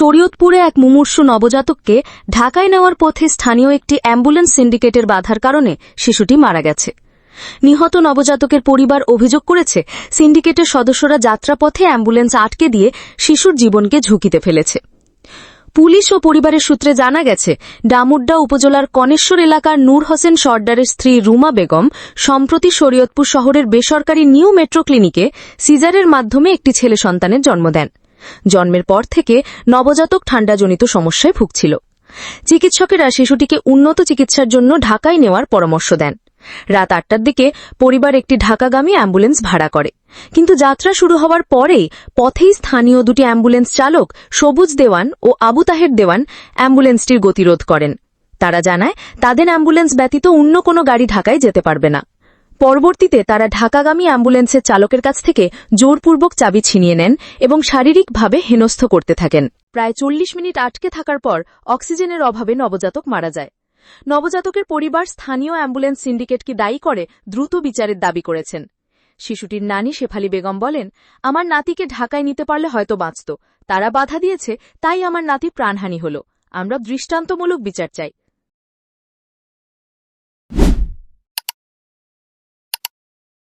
শরীয়তপুরে এক মুমূর্ষু নবজাতককে ঢাকায় নেওয়ার পথে স্থানীয় একটি অ্যাম্বুলেন্স সিন্ডিকেটের বাধার কারণে শিশুটি মারা গেছে। নিহত নবজাতকের পরিবার অভিযোগ করেছে, সিন্ডিকেটের সদস্যরা যাত্রাপথে অ্যাম্বুলেন্স আটকে দিয়ে শিশুর জীবনকে ঝুঁকিতে ফেলেছে। পুলিশ ও পরিবারের সূত্রে জানা গেছে, ডামুড্ডা উপজেলার কনেশ্বর এলাকার নূর হোসেন সর্দারের স্ত্রী রুমা বেগম সম্প্রতি শরীয়তপুর শহরের বেসরকারি নিউ মেট্রো ক্লিনিকে সিজারের মাধ্যমে একটি ছেলে সন্তানের জন্ম দেন। জন্মের পর থেকে নবজাতক ঠান্ডাজনিত সমস্যায় ভুগছিল। চিকিৎসকেরা শিশুটিকে উন্নত চিকিৎসার জন্য ঢাকায় নেওয়ার পরামর্শ দেন। রাত আটটার দিকে পরিবার একটি ঢাকাগামী অ্যাম্বুলেন্স ভাড়া করে। কিন্তু যাত্রা শুরু হওয়ার পরেই পথেই স্থানীয় দুটি অ্যাম্বুলেন্স চালক সবুজ দেওয়ান ও আবু তাহের দেওয়ান অ্যাম্বুলেন্সটির গতিরোধ করেন। তারা জানায়, তাদের অ্যাম্বুলেন্স ব্যতীত অন্য কোনো গাড়ি ঢাকায় যেতে পারবে না। পরবর্তীতে তারা ঢাকাগামী অ্যাম্বুলেন্সের চালকের কাছ থেকে জোরপূর্বক চাবি ছিনিয়ে নেন এবং শারীরিকভাবে হেনস্থ করতে থাকেন। প্রায় চল্লিশ মিনিট আটকে থাকার পর অক্সিজেনের অভাবে নবজাতক মারা যায়। নবজাতকের পরিবার স্থানীয় অ্যাম্বুলেন্স সিন্ডিকেটকে দায়ী করে দ্রুত বিচারের দাবি করেছেন। শিশুটির নানি শেফালি বেগম বলেন, আমার নাতিকে ঢাকায় নিতে পারলে হয়তো বাঁচত। তারা বাধা দিয়েছে, তাই আমার নাতি প্রাণহানি হল। আমরা দৃষ্টান্তমূলক বিচার চাই।